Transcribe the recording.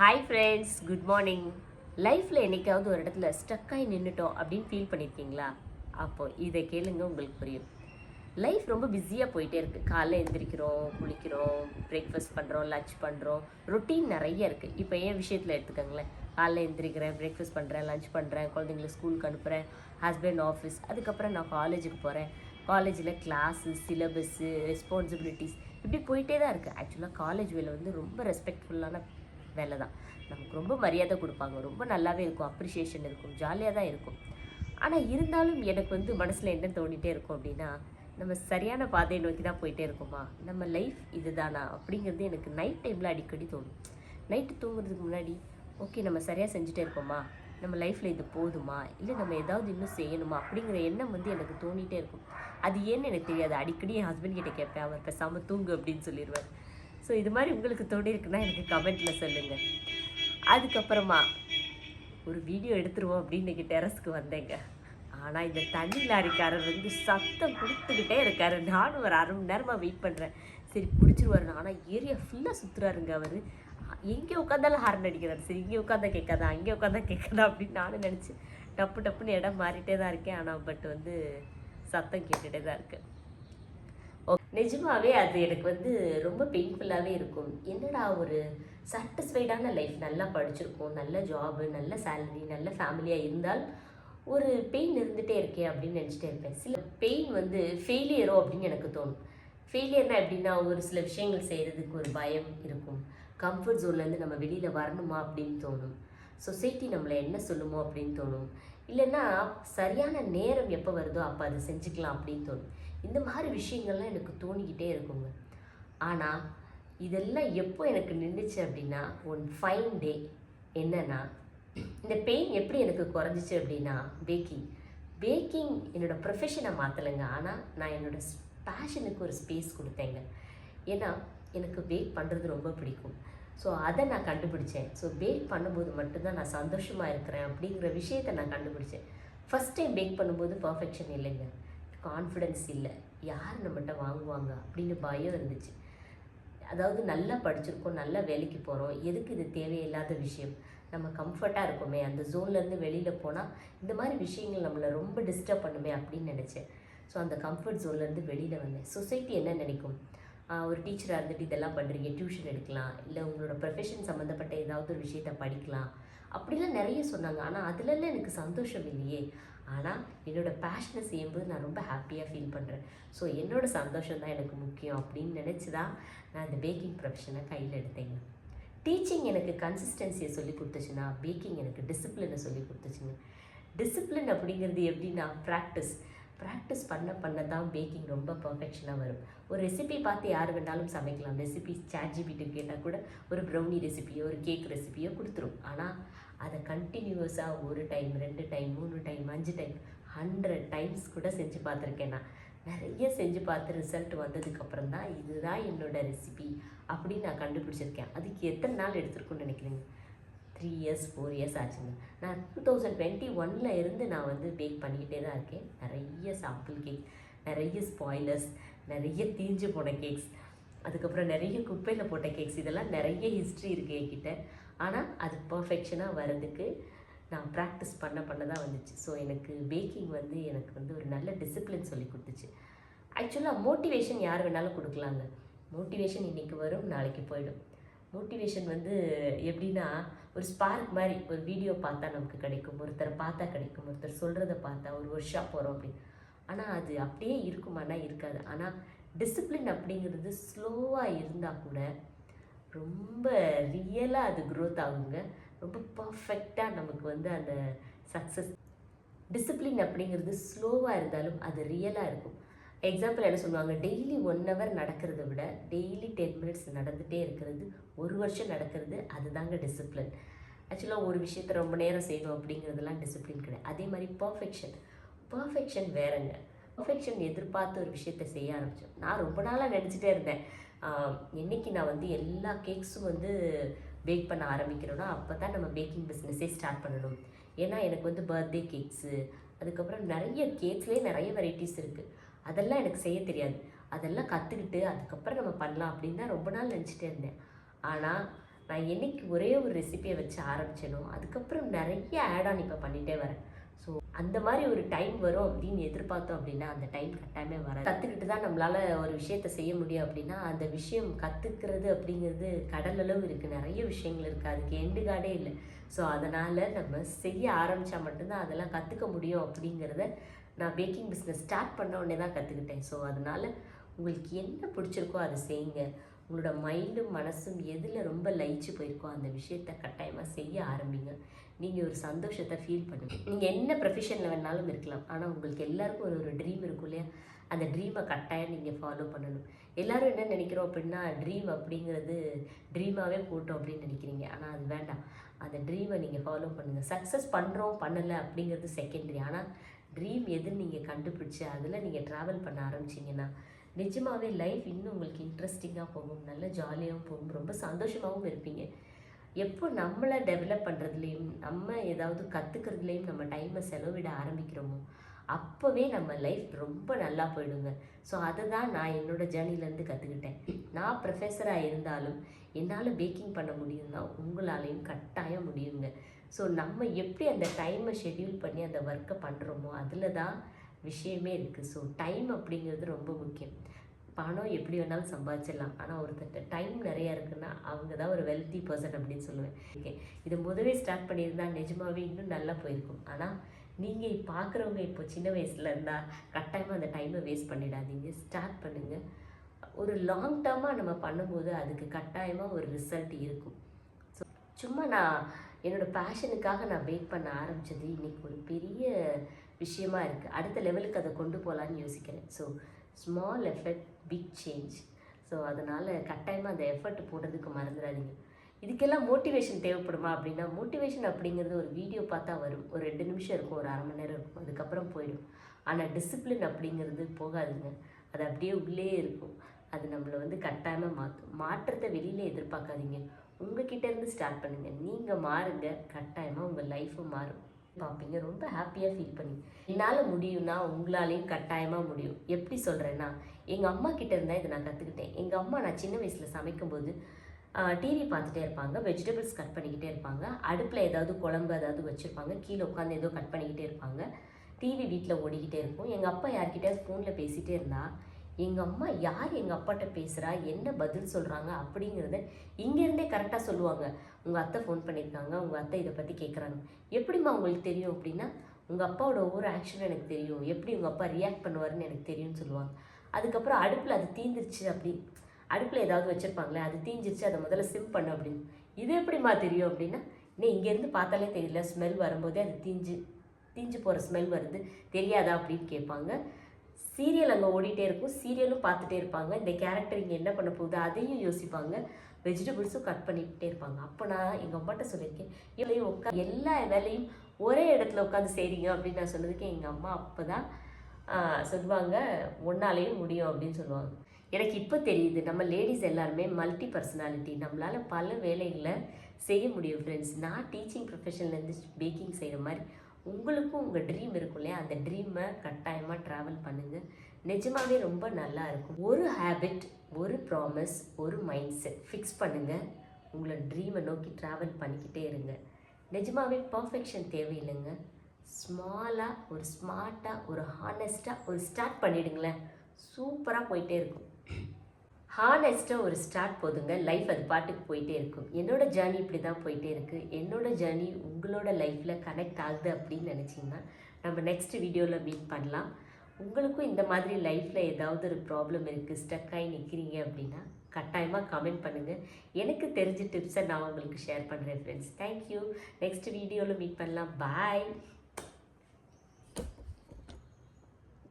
Hi friends good morning லைஃப்பில் என்னைக்காவது ஒரு இடத்துல ஸ்டக்காகி நின்றுட்டோம் அப்படின்னு ஃபீல் பண்ணியிருக்கீங்களா அப்போது இதை கேளுங்க உங்களுக்கு புரியும். லைஃப் ரொம்ப பிஸியாக போயிட்டே இருக்குது காலைல எழுந்திரிக்கிறோம் குளிக்கிறோம் பிரேக்ஃபாஸ்ட் பண்ணுறோம் லஞ்ச் பண்ணுறோம் ரொட்டீன் நிறைய இருக்குது இப்போ என் விஷயத்தில் எடுத்துக்கோங்களேன். காலைல எழுந்திரிக்கிறேன் பிரேக்ஃபாஸ்ட் பண்ணுறேன் லஞ்ச் பண்ணுறேன் குழந்தைங்கள ஸ்கூலுக்கு அனுப்புகிறேன் ஹஸ்பண்ட் ஆஃபீஸ் அதுக்கப்புறம் நான் காலேஜுக்கு போகிறேன் காலேஜில் கிளாஸு சிலபஸ்ஸு ரெஸ்பான்சிபிலிட்டிஸ் இப்படி போயிட்டே தான் இருக்குது ஆக்சுவலாக காலேஜ் வேலை வந்து ரொம்ப ரெஸ்பெக்ட்ஃபுல்லான வேலை தான் நமக்கு ரொம்ப மரியாதை கொடுப்பாங்க. ரொம்ப நல்லாவே இருக்கும். அப்ரிஷியேஷன் இருக்கும். ஜாலியாக தான் இருக்கும். ஆனால் இருந்தாலும் எனக்கு வந்து மனசில் என்ன தோணிகிட்டே இருக்கும் அப்படின்னா நம்ம சரியான பாதையை நோக்கி தான் போயிட்டே இருக்கோமா? நம்ம லைஃப் இதுதானா? அப்படிங்கிறது எனக்கு நைட் டைமில் அடிக்கடி தோணும். நைட்டு தூங்குறதுக்கு முன்னாடி ஓகே நம்ம சரியாக செஞ்சுட்டே இருக்கோமா? நம்ம லைஃப்பில் இது போதுமா? இல்லை நம்ம ஏதாவது இன்னும் செய்யணுமா? அப்படிங்கிற எண்ணம் வந்து எனக்கு தோணிகிட்டே இருக்கும். அது ஏன்னு எனக்கு தெரியாது. அடிக்கடி என் ஹஸ்பண்ட் கிட்டே கேட்பேன். அவர் பேசாமல் தூங்கு அப்படின்னு சொல்லிடுவார் ஸோ இது மாதிரி உங்களுக்கு தோணிருக்குன்னா எனக்கு கமெண்ட்டில் சொல்லுங்கள் அதுக்கப்புறமா ஒரு வீடியோ எடுத்துருவோம் அப்படின்னு இன்னைக்கு டெரஸ்க்கு வந்தேங்க. ஆனால் இந்த தண்ணி லாரிக்காரர் வந்து சத்தம் கொடுத்துக்கிட்டே இருக்காரு. நானும் ஒரு அரை மணி நேரமாக வெயிட் பண்ணுறேன் சரி பிடிச்சிருவாரு. ஆனால் ஏரியா ஃபுல்லாக சுற்றுறாருங்க அவர். எங்கே உட்காந்தாலும் ஹார்ன் அடிக்கிறாரு. சரி இங்கே உட்காந்தா கேட்காதா? அங்கே உட்காந்தா கேட்காதா? அப்படின்னு நானும் நினச்சி டப்பு டப்புன்னு இடம் மாறிட்டே தான் இருக்கேன். ஆனால் பட் வந்து சத்தம் கேட்டுகிட்டே தான் இருக்கேன். ஓ, நிஜமாவே அது எனக்கு வந்து ரொம்ப பெயின்ஃபுல்லாகவே இருக்கும். என்னடா ஒரு சாட்டிஸ்ஃபைடான லைஃப் நல்லா படிச்சிருக்கோம் நல்ல ஜாபு நல்ல சேலரி நல்ல ஃபேமிலியாக இருந்தால் ஒரு பெயின் இருந்துகிட்டே இருக்கே அப்படின்னு நினச்சிட்டே இருப்பேன். சில பெயின் வந்து ஃபெயிலியரோ அப்படின்னு எனக்கு தோணும். ஃபெயிலியர்னா எப்படின்னா ஒரு சில விஷயங்கள் செய்கிறதுக்கு ஒரு பயம் இருக்கும். கம்ஃபர்ட் ஜோன்லேருந்து நம்ம வெளியில் வரணுமா அப்படின்னு தோணும். சொசைட்டி நம்மளை என்ன சொல்லுமோ அப்படின்னு தோணும். இல்லைன்னா சரியான நேரம் எப்போ வருதோ அப்போ அதை செஞ்சுக்கலாம் அப்படின்னு தோணும். இந்த மாதிரி விஷயங்கள்லாம் எனக்கு தோணிக்கிட்டே இருக்குங்க. ஆனால் இதெல்லாம் எப்போ எனக்கு நின்றுச்சு அப்படின்னா ஒன் ஃபைன் டே என்னன்னா இந்த பெயின் எப்படி எனக்கு குறைஞ்சிச்சு அப்படின்னா பேக்கிங் பேக்கிங் என்னோடய ப்ரொஃபஷனை மாற்றலைங்க ஆனால் நான் என்னோட பேஷனுக்கு ஒரு ஸ்பேஸ் கொடுத்தேங்க. ஏன்னா எனக்கு பேக் பண்ணுறது ரொம்ப பிடிக்கும். ஸோ அதை நான் கண்டுபிடிச்சேன். ஸோ பேக் பண்ணும்போது மட்டும்தான் நான் சந்தோஷமாக இருக்கிறேன் அப்படிங்கிற விஷயத்தை நான் கண்டுபிடிச்சேன். ஃபஸ்ட் டைம் பேக் பண்ணும்போது பர்ஃபெக்ஷன் இல்லைங்க. கான்ஃபிடென்ஸ் இல்லை. யார் நம்மகிட்ட வாங்குவாங்க? அப்படின்னு பயம் இருந்துச்சு. அதாவது நல்லா படிச்சிருக்கோம் நல்லா வேலைக்கு போகிறோம் எதுக்கு இது தேவையில்லாத விஷயம்? நம்ம கம்ஃபர்ட்டாக இருக்கோமே. அந்த ஜோன்லேருந்து வெளியில் போனால் இந்த மாதிரி விஷயங்கள் நம்மளை ரொம்ப டிஸ்டர்ப் பண்ணுமே அப்படின்னு நினச்சேன். ஸோ அந்த கம்ஃபர்ட் ஜோன்லேருந்து வெளியில் வந்தேன். சொசைட்டி என்ன நினைக்கும்? ஒரு டீச்சராக இருந்துட்டு இதெல்லாம் பண்ணுறீங்க டியூஷன் எடுக்கலாம். இல்லை உங்களோட ப்ரொஃபஷன் சம்மந்தப்பட்ட ஏதாவது ஒரு விஷயத்த படிக்கலாம். அப்படிலாம் நிறைய சொன்னாங்க. ஆனால் அதுலலாம் எனக்கு சந்தோஷம் இல்லையே. ஆனால் என்னோட பேஷனை செய்யும்போது நான் ரொம்ப ஹாப்பியாக ஃபீல் பண்ணுறேன் ஸோ என்னோடய சந்தோஷம் தான் எனக்கு முக்கியம் அப்படின்னு நினச்சி தான் நான் இந்த பேக்கிங் ப்ரொஃபஷனை கையில் எடுத்தேங்க. டீச்சிங் எனக்கு கன்சிஸ்டன்சியை சொல்லி கொடுத்துச்சுன்னா பேக்கிங் எனக்கு டிசிப்ளினை சொல்லி கொடுத்துச்சுங்க. டிசிப்ளின் அப்படிங்கிறது எப்படின்னா ப்ராக்டிஸ் ப்ராக்டிஸ் பண்ண பண்ண தான் பேக்கிங் ரொம்ப பர்ஃபெக்ஷனாக வரும். ஒரு ரெசிபி பார்த்து யார் வேணாலும் சமைக்கலாம். ரெசிபி சாட்ஜிபிட்டு கேட்டால் கூட ஒரு ப்ரௌனி ரெசிபியோ ஒரு கேக் ரெசிபியோ கொடுத்துரும். ஆனால் அதை கண்டினியூஸாக ஒரு டைம் ரெண்டு டைம் மூணு டைம் அஞ்சு டைம் ஹண்ட்ரட் டைம்ஸ் கூட செஞ்சு பார்த்துருக்கேன் நான். நிறைய செஞ்சு பார்த்து ரிசல்ட் வந்ததுக்கப்புறம் தான் இதுதான் என்னோட ரெசிபி அப்படின்னு நான் கண்டுபிடிச்சிருக்கேன். அதுக்கு எத்தனை நாள் எடுத்திருக்குன்னு நினைக்கிறேங்க? த்ரீ இயர்ஸ் ஃபோர் இயர்ஸ் ஆச்சுங்க. நான் டூ தௌசண்ட் டுவெண்ட்டி ஒனில் இருந்து நான் வந்து பேக் பண்ணிக்கிட்டே தான் இருக்கேன். நிறைய சாம்பிள் கேக் நிறைய ஸ்பாய்லர்ஸ் நிறைய தீஞ்சு போன கேக்ஸ் அதுக்கப்புறம் நிறைய குப்பையில் போட்ட கேக்ஸ் இதெல்லாம் நிறைய ஹிஸ்ட்ரி இருக்குது என்கிட்ட. ஆனால் அது பர்ஃபெக்ஷனாக வர்றதுக்கு நான் ப்ராக்டிஸ் பண்ண பண்ண தான் வந்துச்சு. ஸோ எனக்கு பேக்கிங் வந்து எனக்கு வந்து ஒரு நல்ல டிசிப்ளின் சொல்லி கொடுத்துச்சு. ஆக்சுவலாக மோட்டிவேஷன் யார் வேணாலும் கொடுக்கலாங்க. மோட்டிவேஷன் இன்றைக்கி வரும் நாளைக்கு போயிடும். மோட்டிவேஷன் வந்து எப்படின்னா ஒரு ஸ்பார்க் மாதிரி ஒரு வீடியோ பார்த்தா நமக்கு கிடைக்கும் ஒருத்தரை பார்த்தா கிடைக்கும் ஒருத்தர் சொல்கிறத பார்த்தா ஒரு ஒர்க்ஷாப் போகிறோம் அப்படின்னு. ஆனால் அது அப்படியே இருக்குமானா இருக்காது. ஆனால் டிசிப்ளின் அப்படிங்கிறது ஸ்லோவாக இருந்தால் கூட ரொம்ப ரியலாக அது க்ரோத் ஆகுங்க. ரொம்ப பர்ஃபெக்டாக நமக்கு வந்து அந்த சக்ஸஸ் டிசிப்ளின் அப்படிங்கிறது ஸ்லோவாக இருந்தாலும் அது ரியலாக இருக்கும். எக்ஸாம்பிள் என்ன சொல்லுவாங்க? டெய்லி ஒன் ஹவர் நடக்கிறத விட டெய்லி டென் மினிட்ஸ் நடந்துகிட்டே இருக்கிறது ஒரு வருஷம் நடக்கிறது அதுதாங்க டிசிப்ளின் ஆக்சுவலாக ஒரு விஷயத்தை ரொம்ப நேரம் செய்யணும் அப்படிங்கிறதுலாம் டிசிப்ளின் கிடையாது. அதே மாதிரி பர்ஃபெக்ஷன் பர்ஃபெக்ஷன் வேறங்க. பர்ஃபெக்ஷன் எதிர்பார்த்து ஒரு விஷயத்த செய்ய ஆரம்பித்தோம் நான் ரொம்ப நாளாக நினச்சிட்டே இருந்தேன். ஆஹ், என்னைக்கு நான் வந்து எல்லா கேக்ஸும் வந்து பேக் பண்ண ஆரம்பிக்கிறோன்னா அப்போ தான் நம்ம பேக்கிங் பிஸ்னஸே ஸ்டார்ட் பண்ணணும். ஏன்னா எனக்கு வந்து பர்த்டே கேக்ஸு அதுக்கப்புறம் நிறைய கேக்ஸ்லேயே நிறைய வெரைட்டிஸ் இருக்குது அதெல்லாம் எனக்கு செய்ய தெரியாது. அதெல்லாம் கற்றுக்கிட்டு அதுக்கப்புறம் நம்ம பண்ணலாம் அப்படின்னு தான் ரொம்ப நாள் நினச்சிட்டே இருந்தேன். ஆனால் நான் என்னைக்கு ஒரே ஒரு ரெசிபியை வச்சு ஆரம்பிச்சேனோ அதுக்கப்புறம் நிறைய ஆட் ஆன் இப்போ பண்ணிகிட்டே வரேன். ஸோ அந்த மாதிரி ஒரு டைம் வரும் அப்படின்னு எதிர்பார்த்தோம் அப்படின்னா அந்த டைம் கட்டாயமே வராது. கற்றுக்கிட்டு தான் நம்மளால் ஒரு விஷயத்த செய்ய முடியும் அப்படின்னா அந்த விஷயம் கற்றுக்கிறது அப்படிங்கிறது கடல் அளவு இருக்குது நிறைய விஷயங்கள் இருக்குது அதுக்கு எண்டு காடே இல்லை. ஸோ அதனால் நம்ம செய்ய ஆரம்பித்தா மட்டும்தான் அதெல்லாம் கற்றுக்க முடியும் அப்படிங்கிறத நான் பேக்கிங் பிஸ்னஸ் ஸ்டார்ட் பண்ண உடனே தான் கற்றுக்கிட்டேன் ஸோ அதனால் உங்களுக்கு என்ன பிடிச்சிருக்கோ அதை செய்யுங்க. உங்களோட மைண்டும் மனசும் எதில் ரொம்ப லயிச்சு போயிருக்கோ அந்த விஷயத்த கட்டாயமாக செய்ய ஆரம்பிங்க. நீங்கள் ஒரு சந்தோஷத்தை ஃபீல் பண்ணுங்கள் நீங்கள் என்ன ப்ரொஃபஷனில் வேணாலும் இருக்கலாம். ஆனால் உங்களுக்கு எல்லாருக்கும் ஒரு ஒரு ட்ரீம் இருக்கும் இல்லையா? அந்த ட்ரீமை கட்டாயம் நீங்கள் ஃபாலோ பண்ணணும். எல்லோரும் என்ன நினைக்கிறோம் அப்படின்னா ட்ரீம் அப்படிங்கிறது ட்ரீமாகவே போட்டோம் அப்படின்னு நினைக்கிறீங்க. ஆனால் அது வேண்டாம். அந்த ட்ரீமை நீங்கள் ஃபாலோ பண்ணுங்கள் சக்ஸஸ் பண்ணுறோம் பண்ணலை அப்படிங்கிறது செகண்டரி ஆனால் ட்ரீம் எதுன்னு நீங்கள் கண்டுபிடிச்சி அதில் நீங்கள் ட்ராவல் பண்ண ஆரம்பிச்சிங்கன்னா நிஜமாகவே லைஃப் இன்னும் உங்களுக்கு இன்ட்ரெஸ்டிங்காக போகும். நல்ல ஜாலியாகவும் போகும். ரொம்ப சந்தோஷமாகவும் இருப்பீங்க. எப்போ நம்மளை டெவலப் பண்ணுறதுலேயும் நம்ம ஏதாவது கற்றுக்கிறதுலேயும் நம்ம டைமை செலவிட ஆரம்பிக்கிறோமோ அப்போவே நம்ம லைஃப் ரொம்ப நல்லா போயிடுங்க. ஸோ அதை தான் நான் என்னோட ஜேர்னிலேருந்து கற்றுக்கிட்டேன் நான் ப்ரொஃபஸராக இருந்தாலும் என்னால் பேக்கிங் பண்ண முடியும்னா உங்களாலையும் கட்டாயம் முடியுங்க. ஸோ நம்ம எப்படி அந்த டைமை ஷெட்யூல் பண்ணி அந்த ஒர்க்கை பண்ணுறோமோ அதில் தான் விஷயமே இருக்குது ஸோ டைம் அப்படிங்கிறது ரொம்ப முக்கியம். பணம் எப்படி வேணாலும் சம்பாதிச்சிடலாம். ஆனால் ஒருத்தர்கிட்ட டைம் நிறையா இருக்குன்னா அவங்க தான் ஒரு வெல்த்தி பர்சன் அப்படின்னு சொல்லுவேன். ஓகே இது முதவே ஸ்டார்ட் பண்ணியிருந்தா நிஜமாவே இன்னும் நல்லா போயிருக்கும். ஆனால் நீங்கள் பார்க்குறவங்க இப்போ சின்ன வயசில் இருந்தால் கட்டாயமாக அந்த டைமை வேஸ்ட் பண்ணிடாதீங்க. ஸ்டார்ட் பண்ணுங்கள் ஒரு லாங் டேர்மாக நம்ம பண்ணும்போது அதுக்கு கட்டாயமாக ஒரு ரிசல்ட் இருக்கும். ஸோ சும்மா நான் என்னோடய பேஷனுக்காக நான் வெயிட் பண்ண ஆரம்பித்தது இன்றைக்கி ஒரு பெரிய விஷயமா இருக்குது அடுத்த லெவலுக்கு அதை கொண்டு போகலான்னு யோசிக்கிறேன். So small effect big change so அதனால் கட்டாயமாக அந்த எஃபர்ட் போடுறதுக்கு மறந்துடாதீங்க. இதுக்கெல்லாம் மோட்டிவேஷன் தேவைப்படுமா அப்படின்னா மோட்டிவேஷன் அப்படிங்கிறது ஒரு வீடியோ பார்த்தா வரும். ஒரு ரெண்டு நிமிஷம் இருக்கும் ஒரு அரை மணி நேரம் இருக்கும். அதுக்கப்புறம் போயிடும். ஆனால் டிசிப்ளின் அப்படிங்கிறது போகாதுங்க. அது அப்படியே உள்ளே இருக்கும். அது நம்மளை வந்து கட்டாயமாக மாற்றும் மாற்றத்தை வெளியில் எதிர்பார்க்காதீங்க. உங்ககிட்ட இருந்து ஸ்டார்ட் பண்ணுங்கள் நீங்கள் மாறுங்க. கட்டாயமாக உங்கள் லைஃப்பும் மாறும். பார்ப்பீங்க. ரொம்ப ஹாப்பியாக ஃபீல் பண்ணி என்னால் முடியும்னா உங்களாலேயும் கட்டாயமாக முடியும். எப்படி சொல்கிறேன்னா எங்கள் அம்மா கிட்ட இருந்தால் இதை நான் கற்றுக்கிட்டேன் எங்கள் அம்மா நான் சின்ன வயசில் சமைக்கும்போது டிவி பார்த்துட்டே இருப்பாங்க. வெஜிடபிள்ஸ் கட் பண்ணிக்கிட்டே இருப்பாங்க. அடுப்பில் ஏதாவது குழம்பு ஏதாவது வச்சுருப்பாங்க. கீழே உட்காந்து ஏதோ கட் பண்ணிக்கிட்டே இருப்பாங்க. டிவி வீட்டில் ஓடிக்கிட்டே இருக்கும். எங்கள் அப்பா யார்கிட்டயாவது ஃபோனில் பேசிகிட்டே இருந்தால் எங்கள் அம்மா யார் எங்கள் அப்பாட்ட பேசுகிறா என்ன பதில் சொல்கிறாங்க அப்படிங்கிறத இங்கேருந்தே கரெக்டாக சொல்லுவாங்க. உங்கள் அத்தை ஃபோன் பண்ணியிருக்காங்க. உங்கள் அத்தை இதை பற்றி கேட்குறாங்க எப்படிம்மா உங்களுக்கு தெரியும் அப்படின்னா உங்கள் அப்பாவோட ஒவ்வொரு ஆக்ஷனும் எனக்கு தெரியும். எப்படி உங்கள் அப்பா ரியாக்ட் பண்ணுவாருன்னு எனக்கு தெரியும்னு சொல்லுவாங்க. அதுக்கப்புறம் அடுப்பில் அது தீந்துருச்சு அப்படி அடுப்பில் ஏதாவது வச்சுருப்பாங்களே அது தீஞ்சிருச்சு அதை முதல்ல சிம் பண்ணு அப்படின்னு இது எப்படிம்மா தெரியும் அப்படின்னா இன்னும் இங்கேருந்து பார்த்தாலே தெரியல ஸ்மெல் வரும்போதே அது தீஞ்சு தீஞ்சு போகிற ஸ்மெல் வருது தெரியாதா அப்படின்னு கேட்பாங்க. சீரியல் அங்கே ஓடிட்டே இருக்கும். சீரியலும் பார்த்துட்டே இருப்பாங்க. இந்த கேரக்டர் இங்கே என்ன பண்ண போகுது அதையும் யோசிப்பாங்க. வெஜிடபிள்ஸும் கட் பண்ணிக்கிட்டே இருப்பாங்க. அப்போ நான் எங்கள் அம்மாட்ட சொல்லியிருக்கேன் இவ்வளையும் உட்கா எல்லா வேலையும் ஒரே இடத்துல உட்காந்து செய்றீங்க அப்படின்னு நான் சொன்னதுக்கு எங்கள் அம்மா அப்போ தான் சொல்லுவாங்க ஒன்னாலேயும் முடியும் அப்படின்னு சொல்லுவாங்க. எனக்கு இப்போ தெரியுது நம்ம லேடிஸ் எல்லாருமே மல்டி பர்சனாலிட்டி நம்மளால் பல வேலைகளை செய்ய முடியும் ஃப்ரெண்ட்ஸ் நான் டீச்சிங் ப்ரொஃபஷன்லேருந்து பேக்கிங் செய்கிற மாதிரி உங்களுக்கும் உங்கள் ட்ரீம் இருக்கும் இல்லையா? அந்த ட்ரீமை கட்டாயமாக ட்ராவல் பண்ணுங்கள் நிஜமாவே ரொம்ப நல்லா இருக்கும். ஒரு ஹேபிட் ஒரு ப்ராமிஸ் ஒரு மைண்ட் செட் ஃபிக்ஸ் பண்ணுங்கள் உங்களை ட்ரீமை நோக்கி ட்ராவல் பண்ணிக்கிட்டே இருங்க. நிஜமாகவே பர்ஃபெக்ஷன் தேவையில்லைங்க. ஸ்மாலாக ஒரு ஸ்மார்ட்டாக ஒரு ஹானஸ்ட்டாக ஒரு ஸ்டார்ட் பண்ணிவிடுங்களேன் சூப்பராக போயிட்டே இருக்கும். ஹானஸ்ட்டாக ஒரு ஸ்டார்ட் போதுங்க. லைஃப் அது பாட்டுக்கு போயிட்டே இருக்கும். என்னோட ஜேர்னி இப்படி தான் போயிட்டே இருக்குது என்னோட ஜேர்னி உங்களோட லைஃப்பில் கனெக்ட் ஆகுது அப்படின்னு நினச்சிங்கன்னா நம்ம நெக்ஸ்ட் வீடியோவில் மீட் பண்ணலாம். உங்களுக்கும் இந்த மாதிரி லைஃப்பில் ஏதாவது ஒரு ப்ராப்ளம் இருக்குது ஸ்டக் ஆகி நிற்கிறீங்க அப்படின்னா கட்டாயமாக கமெண்ட் பண்ணுங்கள் எனக்கு தெரிஞ்ச டிப்ஸை நான் உங்களுக்கு ஷேர் பண்ணுறேன் ஃப்ரெண்ட்ஸ் தேங்க்யூ நெக்ஸ்ட் வீடியோவில் மீட் பண்ணலாம். பாய்